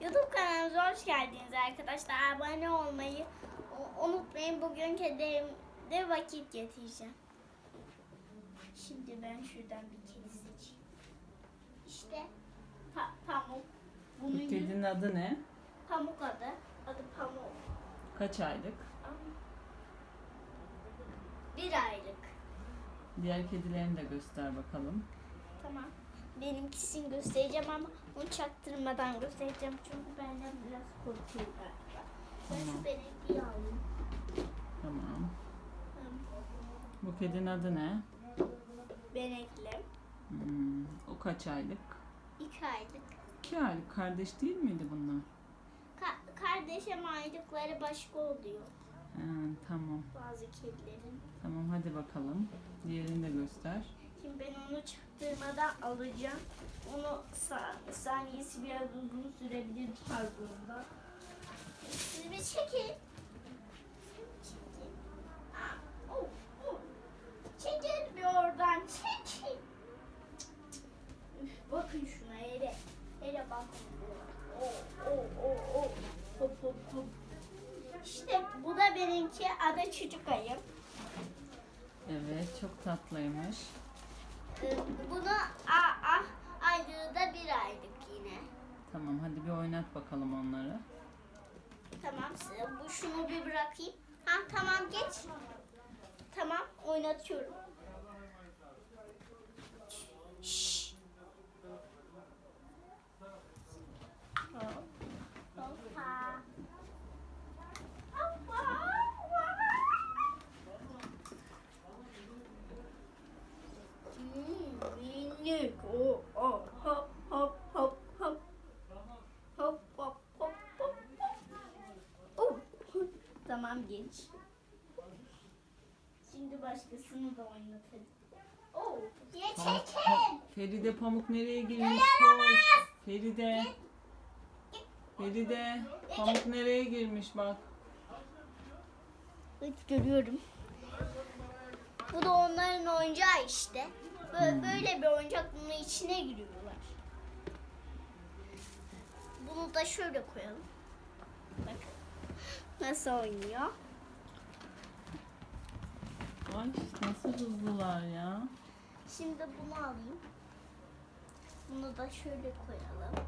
YouTube kanalımıza hoş geldiniz arkadaşlar. Abone olmayı unutmayın. Bugün kedimde vakit geçireceğim. Şimdi ben şuradan bir kedi seçeyim. İşte pa- Pamuk. Bunun Bu kedinin adı ne? Pamuk adı. Adı Pamuk. Kaç aylık? Bir aylık. Diğer kedilerini de göster bakalım. Tamam. Benimkisini göstereceğim ama onu çaktırmadan göstereceğim. Çünkü benden biraz korkuyor galiba. Ben Tamam. şu alayım. Tamam. Hı. Bu kedinin adı ne? Benekli. Hmm, o kaç aylık? İki aylık. İki aylık. Kardeş değil miydi bunlar? Ka- kardeşim aylıkları başka oluyor. Ha, tamam. Bazı kedilerin. Tamam hadi bakalım. Diğerini de göster. Şimdi ben onu çaktırmadan alacağım. Onu sa- saniyesi biraz uzun sürebilir tarzında. Siz bir çekin. Çekin. Ah, oh, oh. Bir oradan çekin. Bakın şuna hele. Hele bakın. Oh, oh, oh, oh. Hop hop hop. İşte bu da benimki adı çocuk ayım. Evet çok tatlıymış. Ee, Bunu a, a, aylığı da bir aylık yine. Tamam hadi bir oynat bakalım onları. Tamam bu şunu bir bırakayım. Ha tamam geç. Tamam oynatıyorum. Şşş. Hop, hoppa. Hoppa, hoppa. Hmm, minik. Oh, oh, hop, hop, hop, hop. Hop, hop, hop, hop, hop. Oh. Tamam geç. Şimdi başkasını da oynatırım. Oh, diye Pamuk, çekin. Pa- Feride Pamuk nereye girmiş? Koş. Feride. Feride. Pamuk nereye girmiş bak. Evet görüyorum. Bu da onların oyuncağı işte. Böyle, Hmm. böyle bir oyuncak bunun içine giriyorlar. Bunu da şöyle koyalım. Bakın. Nasıl oynuyor? Ay nasıl hızlılar ya. Şimdi bunu alayım. Bunu da şöyle koyalım.